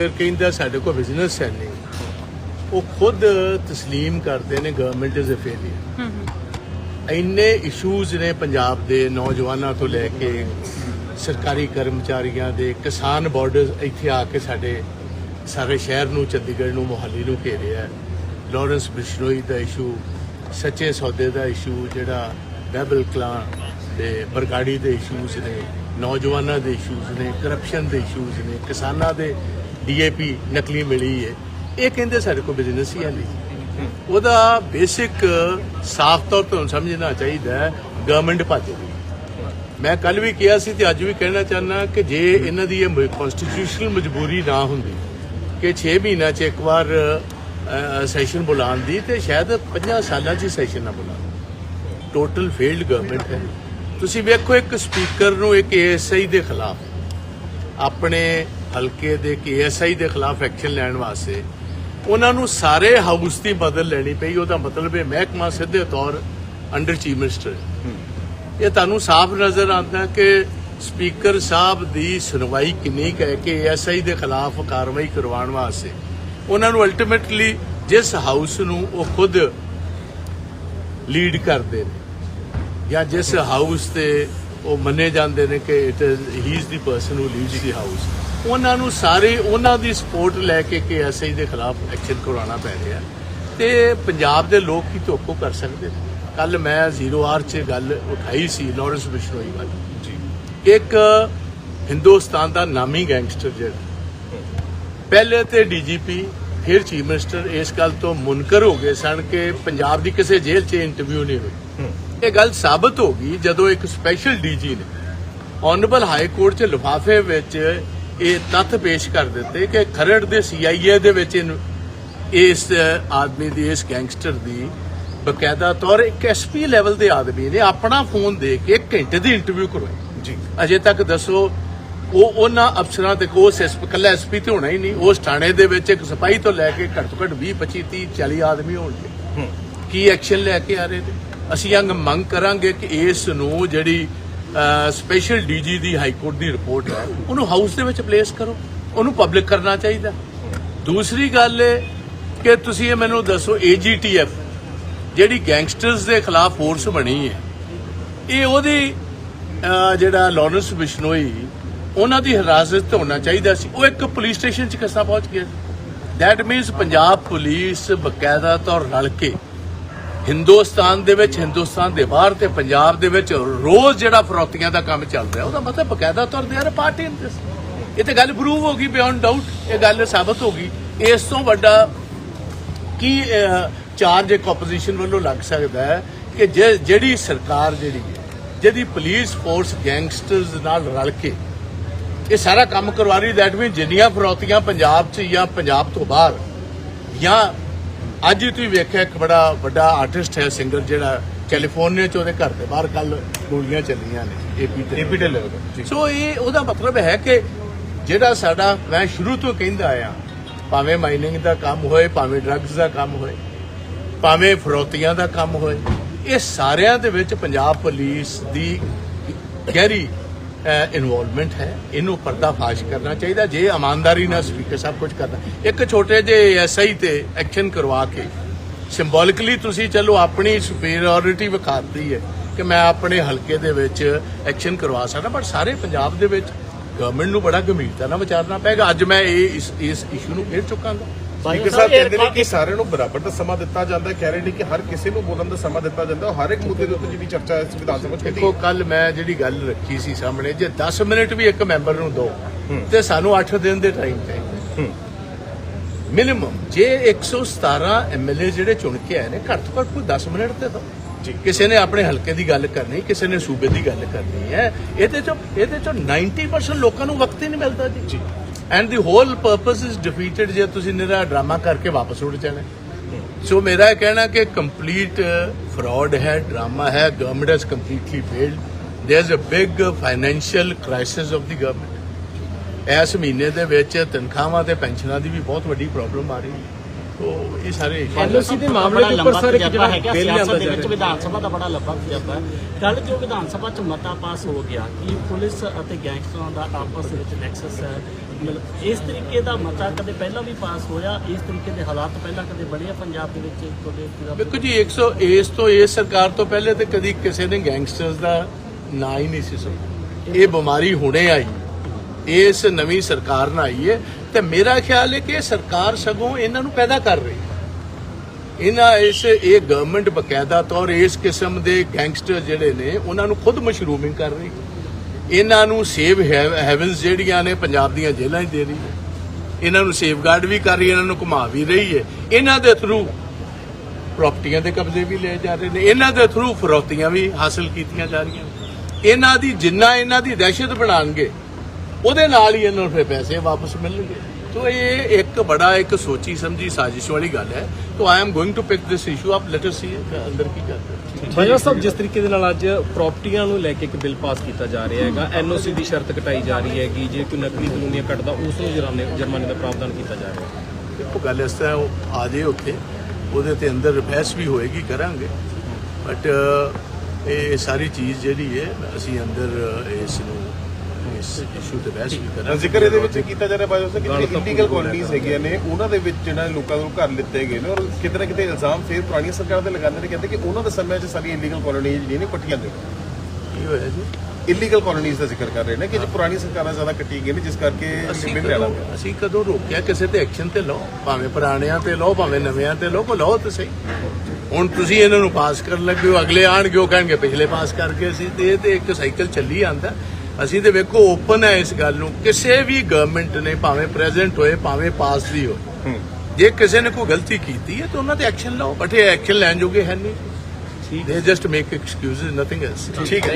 ਫਿਰ ਕਹਿੰਦਾ ਸਾਡੇ ਕੋਲ ਬਿਜ਼ਨਸ ਹੈ ਨਹੀਂ ਉਹ ਖੁਦ تسلیم ਕਰਦੇ ਨੇ ਗਵਰਨਮੈਂਟ ਇਜ਼ ਅ ਫੇਲਿਅਰ ਇੰਨੇ ਇਸ਼ੂਜ਼ ਨੇ ਪੰਜਾਬ ਦੇ ਨੌਜਵਾਨਾਂ ਤੋਂ ਲੈ ਕੇ ਸਰਕਾਰੀ ਕਰਮਚਾਰੀਆਂ ਦੇ ਕਿਸਾਨ ਬਾਰਡਰ ਇੱਥੇ ਆ ਕੇ ਸਾਡੇ ਸਾਰੇ ਸ਼ਹਿਰ ਨੂੰ ਚੰਡੀਗੜ੍ਹ ਨੂੰ ਮੋਹਾਲੀ ਨੂੰ ਘੇਰਿਆ ਲਾਰੈਂਸ ਬਿਸ਼ਨੋਈ ਦਾ ਇਸ਼ੂ ਸੱਚੇ ਸੌਦੇ ਦਾ ਇਸ਼ੂ ਜਿਹੜਾ ਬੈਬਲ ਕਲਾਂ ਦੇ ਬਰਗਾੜੀ ਦੇ ਇਸ਼ੂਜ਼ ਨੇ ਨੌਜਵਾਨਾਂ ਦੇ ਇਸ਼ੂਜ਼ ਨੇ ਕਰਪਸ਼ਨ ਦੇ ਇਸ਼ੂਜ਼ ਨੇ ਕਿਸਾਨਾਂ ਦੇ ਡੀਏਪੀ ਨਕਲੀ ਮਿਲੀ ਹੈ। ਇਹ ਕਹਿੰਦੇ ਸਾਡੇ ਕੋਲ ਬਿਜ਼ਨਸ ਹੀ ਹੈ ਨਹੀਂ। ਉਹਦਾ ਬੇਸਿਕ ਸਾਫ਼ ਤੌਰ ਤੇ ਸਮਝਣਾ ਚਾਹੀਦਾ ਹੈ ਗਵਰਨਮੈਂਟ ਭੱਜ ਮੈਂ ਕੱਲ ਵੀ ਕਿਹਾ ਸੀ ਤੇ ਅੱਜ ਵੀ ਕਹਿਣਾ ਚਾਹਨਾ ਕਿ ਜੇ ਇਹਨਾਂ ਦੀ ਇਹ ਕਨਸਟੀਟਿਊਸ਼ਨਲ ਮਜਬੂਰੀ ਨਾ ਹੁੰਦੀ, ਕਿ 6 ਮਹੀਨਿਆਂ 'ਚ ਇੱਕ ਵਾਰ ਸੈਸ਼ਨ ਬੁਲਾਉਣ ਦੀ, ਤੇ ਸ਼ਾਇਦ 50 ਸਾਲਾਂ 'ਚ ਸੈਸ਼ਨ ਨਾ ਬੁਲਾਉਣ। ਟੋਟਲ ਫੇਲਡ ਗਵਰਨਮੈਂਟ ਹੈ। ਤੁਸੀਂ ਵੇਖੋ ਇੱਕ ਸਪੀਕਰ ਨੂੰ ਇੱਕ ਏਐਸਆਈ ਦੇ ਖਿਲਾਫ ਆਪਣੇ ਹਲਕੇ ਦੇ ਏਐਸਆਈ ਦੇ ਖਿਲਾਫ ਐਕਸ਼ਨ ਲੈਣ ਵਾਸਤੇ ਉਹਨਾਂ ਨੂੰ ਸਾਰੇ ਹਾਊਸ ਦੀ ਬਦਲ ਲੈਣੀ ਪਈ। ਉਹਦਾ ਮਤਲਬ ਹੈ ਮਹਿਕਮਾ ਸਿੱਧੇ ਤੌਰ ਅੰਡਰ ਚੀਫ ਮਿਨਿਸਟਰ ਇਹ ਤੁਹਾਨੂੰ ਸਾਫ਼ ਨਜ਼ਰ ਆਉਂਦਾ ਕਿ ਸਪੀਕਰ ਸਾਹਿਬ ਦੀ ਸੁਣਵਾਈ ਕਿੰਨੀ ਕੁ ਹੈ ਕਿ ਐਸਆਈ ਦੇ ਖਿਲਾਫ ਕਾਰਵਾਈ ਕਰਵਾਉਣ ਵਾਸਤੇ। ਉਹਨਾਂ ਨੂੰ ਅਲਟੀਮੇਟਲੀ ਜਿਸ ਹਾਊਸ ਨੂੰ ਉਹ ਖੁਦ ਲੀਡ ਕਰਦੇ ਨੇ ਜਾਂ ਜਿਸ ਹਾਊਸ ਤੇ ਉਹ ਮੰਨੇ ਜਾਂਦੇ ਨੇ ਕਿ it he is the person who leads the house ਉਹਨਾਂ ਨੂੰ ਸਾਰੇ ਉਹਨਾਂ ਦੀ ਸਪੋਰਟ ਲੈ ਕੇ ਕਿ ਐਸਆਈ ਦੇ ਖਿਲਾਫ ਐਕਸ਼ਨ ਕਰਵਾਉਣਾ ਪੈ ਰਿਹਾ ਤੇ ਪੰਜਾਬ ਦੇ ਲੋਕ ਕੀ ਧੋਖੋ ਕਰ ਸਕਦੇ ਨੇ? ਕੱਲ ਮੈਂ ਜ਼ੀਰੋ ਆਰ 'ਚ ਗੱਲ ਉਠਾਈ ਸੀ ਲਾਰੈਂਸ ਬਿਸ਼ਨੋਈ ਵਾਲੀ। ਜੀ। ਇੱਕ ਹਿੰਦੁਸਤਾਨ ਦਾ ਨਾਮੀ ਗੈਂਗਸਟਰ ਜਿਹੜਾ। ਪਹਿਲੇ ਤੇ ਡੀਜੀਪੀ ਫਿਰ ਚੀਫ ਮਿਨਿਸਟਰ ਇਸ ਗੱਲ ਤੋਂ ਮੁਨਕਰ ਹੋ ਗਏ ਸਨ ਕਿ ਪੰਜਾਬ ਦੀ ਕਿਸੇ ਜੇਲ੍ਹ 'ਚ ਇੰਟਰਵਿਊ ਨਹੀਂ ਹੋਈ। ਇਹ ਗੱਲ ਸਾਬਤ ਹੋ ਗਈ ਜਦੋਂ ਇੱਕ ਸਪੈਸ਼ਲ ਡੀਜੀ ਨੇ ਆਨਰੇਬਲ ਹਾਈ ਕੋਰਟ 'ਚ ਲਿਫਾਫੇ ਵਿੱਚ ਇਹ ਤੱਥ ਪੇਸ਼ ਕਰ ਦਿੱਤੇ ਕਿ ਖਰੜ ਦੇ ਸੀਆਈਏ ਦੇ ਵਿੱਚ ਇਸ ਆਦਮੀ ਦੀ ਇਸ ਗੈਂਗਸਟਰ ਦੀ ਬਕਾਇਦਾ ਤੌਰ ਇੱਕ ਐਸਪੀ ਲੈਵਲ ਦੇ ਆਦਮੀ ਨੇ ਆਪਣਾ ਫੋਨ ਦੇ ਕੇ ਇੱਕ ਘੰਟੇ ਦੀ ਇੰਟਰਵਿਊ ਕਰਵਾਈ। ਜੀ। ਅਜੇ ਤੱਕ ਦੱਸੋ ਉਹ ਉਹਨਾਂ ਅਫਸਰਾਂ ਤੇ ਕੋ ਐਸਪੀ ਕੱਲਾ ਐਸਪੀ ਤੇ ਹੋਣਾ ਹੀ ਨਹੀਂ ਉਸ ਥਾਣੇ ਦੇ ਵਿੱਚ ਇੱਕ ਸਿਪਾਹੀ ਤੋਂ ਲੈ ਕੇ ਘੱਟ ਤੋਂ ਘੱਟ 20 25 30 40 ਆਦਮੀ ਹੋਣਗੇ ਕੀ ਐਕਸ਼ਨ ਲੈ ਕੇ ਆ ਰਹੇ ਨੇ? ਅਸੀਂ ਅੰਗ ਮੰਗ ਕਰਾਂਗੇ ਕਿ ਇਸ ਨੂੰ ਜਿਹੜੀ ਸਪੈਸ਼ਲ ਡੀਜੀ ਦੀ ਹਾਈ ਕੋਰਟ ਦੀ ਰਿਪੋਰਟ ਹੈ। ਉਹਨੂੰ ਹਾਊਸ ਦੇ ਵਿੱਚ ਪਲੇਸ ਕਰੋ। ਉਹਨੂੰ ਪਬਲਿਕ ਕਰਨਾ ਚਾਹੀਦਾ। ਦੂਸਰੀ ਗੱਲ ਹੈ ਕਿ ਤੁਸੀਂ ਇਹ ਮੈਨੂੰ ਦੱਸੋ ਏਜੀਟੀਐਫ ਜਿਹੜੀ ਗੈਂਗਸਟਰਸ ਦੇ ਖਿਲਾਫ ਫੋਰਸ ਬਣੀ ਹੈ, ਇਹ ਉਹਦੀ ਜਿਹੜਾ ਲਾਰੈਂਸ ਬਿਸ਼ਨੋਈ ਉਹਨਾਂ ਦੀ ਹਿਰਾਸਤ ਹੋਣਾ ਚਾਹੀਦਾ ਸੀ। ਉਹ ਇੱਕ ਪੁਲਿਸ ਸਟੇਸ਼ਨ 'ਚ ਕਿਸਾ ਪਹੁੰਚ ਗਿਆ ਦੈਟ ਮੀਨਸ ਪੰਜਾਬ ਪੁਲਿਸ ਬਕਾਇਦਾ ਤੌਰ ਰਲ ਕੇ ਹਿੰਦੁਸਤਾਨ ਦੇ ਵਿੱਚ, ਹਿੰਦੁਸਤਾਨ ਦੇ ਬਾਹਰ ਤੇ ਪੰਜਾਬ ਦੇ ਵਿੱਚ ਰੋਜ਼ ਜਿਹੜਾ ਫਰੋਤੀਆਂ ਦਾ ਕੰਮ ਚੱਲ ਰਿਹਾ ਉਹਦਾ ਮਤਲਬ ਬਕਾਇਦਾ ਤੌਰ ਤੇ ਯਾਰ ਪਾਰਟੀ ਇਨ ਦਿਸ ਇਹ ਤੇ ਗੱਲ ਪ੍ਰੂਵ ਹੋ ਗਈ ਬਿਯੋਂਡ ਡਾਊਟ ਇਹ ਗੱਲ ਸਾਬਤ ਹੋ ਗਈ। ਇਸ ਤੋਂ ਵੱਡਾ ਕੀ ਚਾਰਜ ਇੱਕ ਆਪੋਜੀਸ਼ਨ ਵੱਲੋਂ ਲੱਗ ਸਕਦਾ ਹੈ ਕਿ ਜੇ- ਜਿਹੜੀ ਸਰਕਾਰ ਜਿਹੜੀ ਹੈ, ਜਿਹਦੀ ਪੁਲਿਸ ਫੋਰਸ ਗੈਂਗਸਟਰਸ ਨਾਲ ਰਲ ਕੇ ਇਹ ਸਾਰਾ ਕੰਮ ਕਰਵਾ ਰਹੀ ਦੈਟ ਮੀਨ ਜਿੰਨੀਆਂ ਫਰੋਤੀਆਂ ਪੰਜਾਬ 'ਚ ਜਾਂ ਪੰਜਾਬ ਤੋਂ ਬਾਹਰ ਜਾਂ ਅੱਜ ਹੀ ਤੁਸੀਂ ਵੇਖਿਆ ਇੱਕ ਬੜਾ ਵੱਡਾ ਆਰਟਿਸਟ ਹੈ ਸਿੰਗਰ ਜਿਹੜਾ ਕੈਲੀਫੋਰਨੀਆ 'ਚ ਉਹਦੇ ਘਰ ਦੇ ਬਾਹਰ ਕੱਲ ਗੋਲੀਆਂ ਚੱਲੀਆਂ ਨੇ ਏਪੀ ਤੇ ਏਪੀ ਜੀ। ਸੋ ਇਹ ਉਹਦਾ ਮਤਲਬ ਹੈ ਕਿ ਜਿਹੜਾ ਸਾਡਾ ਮੈਂ ਸ਼ੁਰੂ ਤੋਂ ਕਹਿੰਦਾ ਆਇਆ ਭਾਵੇਂ ਮਾਈਨਿੰਗ ਦਾ ਕੰਮ ਹੋਏ ਭਾਵੇਂ ਡਰੱਗਸ ਦਾ ਕੰਮ ਹੋਏ ਭਾਵੇਂ ਫਰੋਤੀਆਂ ਦਾ ਕੰਮ ਹੋਏ ਇਹ ਸਾਰਿਆਂ ਦੇ ਵਿੱਚ ਪੰਜਾਬ ਪੁਲਿਸ ਦੀ ਗਹਿਰੀ ਇਨਵੋਲਵਮੈਂਟ ਹੈ, ਇਹਨੂੰ ਪਰਦਾਫਾਸ਼ ਕਰਨਾ ਚਾਹੀਦਾ, ਜੇ ਇਮਾਨਦਾਰੀ ਨਾਲ ਸਪੀਕਰ ਸਾਹਿਬ ਕੁਝ ਕਰਦਾ ਇੱਕ ਛੋਟੇ ਜਿਹੇ ਐਸਆਈ ਤੇ ਐਕਸ਼ਨ ਕਰਵਾ ਕੇ ਸਿੰਬੋਲਿਕਲੀ ਤੁਸੀਂ ਚਲੋ ਆਪਣੀ ਸੁਪੀਰੀਅਰਿਟੀ ਵਿਖਾਤੀ ਹੈ ਕਿ ਮੈਂ ਆਪਣੇ ਹਲਕੇ ਦੇ ਵਿੱਚ ਐਕਸ਼ਨ ਕਰਵਾ ਸਕਦਾ, ਪਰ ਸਾਰੇ ਪੰਜਾਬ ਦੇ ਵਿੱਚ ਗਵਰਨਮੈਂਟ ਨੂੰ ਬੜਾ ਗੰਭੀਰਤਾ ਨਾਲ ਵਿਚਾਰਨਾ ਪਏਗਾ। ਅੱਜ ਮੈਂ ਇਹ ਇਸ ਇਸ ਇਸ਼ੂ ਨੂੰ ਫੇਰ ਚੁੱਕਾਂਗਾ। ਸਪੀਕਰ ਸਾਹਿਬ ਕਹਿੰਦੇ ਨੇ ਕਿ ਸਾਰਿਆਂ ਨੂੰ ਬਰਾਬਰ ਦਾ ਸਮਾਂ ਦਿੱਤਾ ਜਾਂਦਾ ਹੈ। ਕਹਿ ਰਹੇ ਨੇ ਕਿ ਹਰ ਕਿਸੇ ਨੂੰ ਬੋਲਣ ਦਾ ਸਮਾਂ ਦਿੱਤਾ ਜਾਂਦਾ ਹੈ ਹਰ ਇੱਕ ਮੁੱਦੇ ਦੇ ਉੱਤੇ ਜਿਹੜੀ ਚਰਚਾ ਇਸ ਵਿਧਾਨ ਸਭਾ ਚ ਕੀਤੀ ਦੇਖੋ ਕੱਲ ਮੈਂ ਜਿਹੜੀ ਗੱਲ ਰੱਖੀ ਸੀ ਸਾਹਮਣੇ ਜੇ 10 ਮਿੰਟ ਵੀ ਇੱਕ ਮੈਂਬਰ ਨੂੰ ਦੋ ਤੇ ਸਾਨੂੰ 8 ਦਿਨ ਦੇ ਟਾਈਮ ਤੇ। ਮਿਨੀਮਮ ਜੇ 117 ਐਮਐਲਏ ਜਿਹੜੇ ਚੁਣ ਕੇ ਆਏ ਨੇ ਘੱਟ ਤੋਂ ਘੱਟ ਕੋਈ 10 ਮਿੰਟ ਤੇ ਦੋ। ਜੀ। ਕਿਸੇ ਨੇ ਆਪਣੇ ਹਲਕੇ ਦੀ ਗੱਲ ਕਰਨੀ ਕਿਸੇ ਨੇ ਸੂਬੇ ਦੀ ਗੱਲ ਕਰਨੀ ਹੈ ਇਹਦੇ ਚੋਂ ਇਹਦੇ ਚੋਂ 90% ਲੋਕਾਂ ਨੂੰ ਵਕਤ ਹੀ ਨਹੀਂ ਮਿਲਦਾ ਜੀ। And the whole purpose is defeated ਜੇ ਤੁਸੀਂ ਨਿਹਰਾ ਡਰਾਮਾ ਕਰਕੇ ਵਾਪਸ ਉੱਡ ਜਾਣਾ। ਸੋ ਮੇਰਾ ਇਹ ਕਹਿਣਾ ਕਿ ਕੰਪਲੀਟ ਫਰਾਡ ਹੈ ਡਰਾਮਾ ਹੈ government has completely failed there is a big financial crisis of the government ਇਸ ਮਹੀਨੇ ਦੇ ਵਿੱਚ ਤਨਖਾਹਾਂ ਤੇ ਪੈਨਸ਼ਨਾਂ ਦੀ ਵੀ ਬਹੁਤ ਵੱਡੀ ਪ੍ਰੋਬਲਮ ਆ ਰਹੀ। ਹੈ ਤੋ ਇਹ ਸਾਰੇ ਐਨਓਸੀ ਦੇ ਮਾਮਲੇ ਦੇ ਉੱਪਰ ਸਰ ਇੱਕ ਜਿਹੜਾ ਹੈਗਾ ਬਿੱਲ ਸਿਆਸਤ ਲਿਆਂਦਾ ਦੇ ਵਿੱਚ ਵਿਧਾਨ ਸਭਾ ਦਾ ਬੜਾ ਲੰਬਾ ਤਜਰਬਾ ਹੈ। ਕੱਲ ਜੋ ਵਿਧਾਨ ਸਭਾ ਚ ਮਤਾ ਪਾਸ ਹੋ ਗਿਆ ਕਿ ਪੁਲਿਸ ਅਤੇ ਗੈਂਗਸਟਰਾਂ ਦਾ ਆਪਸ ਵਿੱਚ ਨੈਕਸਸ ਹੈ? ਮਤਲਬ ਇਸ ਤਰੀਕੇ ਦਾ ਮਤਾ ਕਦੇ ਪਹਿਲਾਂ ਵੀ ਪਾਸ ਹੋਇਆ? ਇਸ ਤਰੀਕੇ ਦੇ ਹਾਲਾਤ ਪਹਿਲਾਂ ਕਦੇ ਬਣੇ ਆ ਪੰਜਾਬ ਦੇ ਵਿੱਚ ਤੁਹਾਡੇ ਪੂਰਾ ਜੀ 100 ਇਸ ਤੋਂ, ਇਸ ਸਰਕਾਰ ਤੋਂ ਪਹਿਲੇ ਤੇ ਕਦੀ ਕਿਸੇ ਨੇ ਗੈਂਗਸਟਰਸ ਦਾ ਨਾਂ ਹੀ ਨਹੀਂ ਸੀ ਸੁਣਿਆ। ਇਹ ਬਿਮਾਰੀ ਹੁਣੇ ਆਈ ਇਸ ਨਵੀਂ ਸਰਕਾਰ ਨਾਲ ਆਈ ਹੈ ਤੇ ਮੇਰਾ ਖਿਆਲ ਹੈ ਕਿ ਇਹ ਸਰਕਾਰ ਸਗੋਂ ਇਹਨਾਂ ਨੂੰ ਪੈਦਾ ਕਰ ਰਹੀ ਹੈ। ਇਹਨਾਂ ਇਸ, ਇਹ ਗਵਰਨਮੈਂਟ ਬਕਾਇਦਾ ਤੌਰ ਇਸ ਕਿਸਮ ਦੇ ਗੈਂਗਸਟਰ ਜਿਹੜੇ ਨੇ, ਉਹਨਾਂ ਨੂੰ ਖੁਦ ਮਸ਼ਰੂਮਿੰਗ ਕਰ ਰਹੀ ਹੈ। ਇਹਨਾਂ ਨੂੰ ਸੇਵ ਹੈਵਨਸ ਜਿਹੜੀਆਂ ਨੇ ਪੰਜਾਬ ਦੀਆਂ ਜੇਲ੍ਹਾਂ 'ਚ ਦੇ ਰਹੀ ਹੈ। ਇਹਨਾਂ ਨੂੰ ਸੇਫਗਾਰਡ ਵੀ ਕਰ ਰਹੀ ਹੈ, ਇਹਨਾਂ ਨੂੰ ਘੁਮਾ ਵੀ ਰਹੀ ਹੈ। ਇਹਨਾਂ ਦੇ ਥਰੂ ਪ੍ਰਾਪਰਟੀਆਂ ਦੇ ਕਬਜ਼ੇ ਵੀ ਲਏ ਜਾ ਰਹੇ ਨੇ। ਇਹਨਾਂ ਦੇ ਥਰੂ ਫਰੋਤੀਆਂ ਵੀ ਹਾਸਲ ਕੀਤੀਆਂ ਜਾ ਰਹੀਆਂ ਇਹਨਾਂ ਦੀ ਜਿੰਨਾ ਇਹਨਾਂ ਦੀ ਦਹਿਸ਼ਤ ਬਣਾਣਗੇ, ਉਹਦੇ ਨਾਲ ਹੀ ਇਹਨਾਂ ਨੂੰ ਫਿਰ ਪੈਸੇ ਵਾਪਸ ਮਿਲਣਗੇ। ਤੋ ਇਹ ਇੱਕ ਬੜਾ ਇੱਕ ਸੋਚੀ ਸਮਝੀ ਸਾਜ਼ਿਸ਼ ਵਾਲੀ ਗੱਲ ਹੈ ਤੋ I am going to pick this issue up let us see ਅੰਦਰ ਕੀ ਕਰਦੇ ਹਾਂ। ਬਾਜਵਾ ਸਾਹਿਬ ਜਿਸ ਤਰੀਕੇ ਦੇ ਨਾਲ ਅੱਜ ਪ੍ਰਾਪਰਟੀਆਂ ਨੂੰ ਲੈ ਕੇ ਇੱਕ ਬਿੱਲ ਪਾਸ ਕੀਤਾ ਜਾ ਰਿਹਾ ਹੈਗਾ ਐਨਓਸੀ ਦੀ ਸ਼ਰਤ ਘਟਾਈ ਜਾ ਰਹੀ ਹੈਗੀ ਜੇ ਕੋਈ ਨਕਲੀ ਕਾਨੂੰਨੀਆਂ ਕੱਟਦਾ ਉਸ ਨੂੰ ਜੁਰਮਾਨੇ ਜੁਰਮਾਨੇ ਦਾ ਪ੍ਰਾਵਧਾਨ ਕੀਤਾ ਜਾ ਰਿਹਾ ਹੈ ਦੇਖੋ ਗੱਲ ਇਸ ਤਰ੍ਹਾਂ ਉਹ ਆ ਜੇ ਉੱਥੇ ਉਹਦੇ ਤੇ ਅੰਦਰ ਬਹਿਸ ਵੀ ਹੋਏਗੀ ਕਰਾਂਗੇ ਬਟ ਇਹ ਸਾਰੀ ਚੀਜ਼ ਜਿਹੜੀ ਹੈ ਅਸੀਂ ਅੰਦਰ ਇਸ ਨੂੰ ਇਸ ਇਸ਼ੂ ਤੇ ਬਹਿਸ ਵੀ ਕਰਾਂਗੇ। ਜ਼ਿਕਰ ਇਹਦੇ ਵਿੱਚ ਕੀਤਾ ਜਾ ਰਿਹਾ ਬਾਜੋ ਸਾਹਿਬ ਕਿ ਜਿਹੜੀ ਇਲੀਗਲ ਕਲੋਨੀਜ਼ ਹੈਗੀਆਂ ਨੇ ਉਹਨਾਂ ਦੇ ਵਿੱਚ ਜਿਹੜਾ ਲੋਕਾਂ ਨੂੰ ਘਰ ਲਿੱਤੇ ਗਏ ਨੇ ਔਰ ਕਿਤੇ ਨਾ ਕਿਤੇ ਇਲਜ਼ਾਮ ਫਿਰ ਪੁਰਾਣੀ ਸਰਕਾਰ ਤੇ ਲਗਾਉਂਦੇ ਨੇ ਕਹਿੰਦੇ ਕਿ ਉਹਨਾਂ ਦੇ ਸਮੇਂ 'ਚ ਸਾਰੀ ਇਲੀਗਲ ਕਲੋਨੀਜ਼ ਜਿਹੜੀਆਂ ਨੇ ਪੱਟੀਆਂ ਗਈਆਂ। ਕੀ ਹੋਇਆ ਜੀ? ਇਲੀਗਲ ਕਲੋਨੀਜ਼ ਦਾ ਜ਼ਿਕਰ ਕਰ ਰਹੇ ਨੇ ਕਿ ਜੇ ਪੁਰਾਣੀ ਸਰਕਾਰਾਂ ਜ਼ਿਆਦਾ ਕੱਟੀ ਗਈਆਂ ਨੇ ਜਿਸ ਕਰਕੇ ਅਸੀਂ ਬਿੱਲ ਲਿਆਣਾ ਕਦੋਂ ਅਸੀਂ ਕਦੋਂ ਰੋਕਿਆ ਕਿਸੇ ਤੇ ਐਕਸ਼ਨ ਤੇ ਲਓ? ਭਾਵੇਂ ਪੁਰਾਣਿਆਂ ਤੇ ਲਓ ਭਾਵੇਂ ਨਵਿਆਂ ਤੇ ਲਓ ਕੋ ਲਓ ਤੇ ਸਹੀ। ਹੁਣ ਤੁਸੀਂ ਇਹਨਾਂ ਨੂੰ ਪਾਸ ਕਰਨ ਲੱਗੇ ਹੋ ਅਗਲੇ ਆਣਗੇ ਉਹ ਕਹਿਣਗੇ ਪਿਛਲੇ ਪਾਸ ਕਰਕੇ ਅਸੀਂ ਤੇ ਇਹ ਤੇ ਇੱਕ ਸਾਈਕਲ ਚੱਲੀ ਆਂਦਾ ਅਸੀਂ ਤੇ ਵੇਖੋ ਓਪਨ ਹੈ ਇਸ ਗੱਲ ਨੂੰ। ਕਿਸੇ ਵੀ ਗਵਰਨਮੈਂਟ ਨੇ ਭਾਵੇਂ ਪ੍ਰੈਜ਼ੈਂਟ ਹੋਏ ਭਾਵੇਂ ਪਾਸ ਵੀ ਹੋਏ ਜੇ ਕਿਸੇ ਨੇ ਕੋਈ ਗਲਤੀ ਕੀਤੀ ਹੈ ਤਾਂ ਉਹਨਾਂ ਤੇ ਐਕਸ਼ਨ ਲਓ ਬਟ ਇਹ ਐਕਸ਼ਨ ਲੈਣ ਜੋਗੇ ਹੈ ਨਹੀਂ। They just make excuses nothing else ਠੀਕ ਹੈ।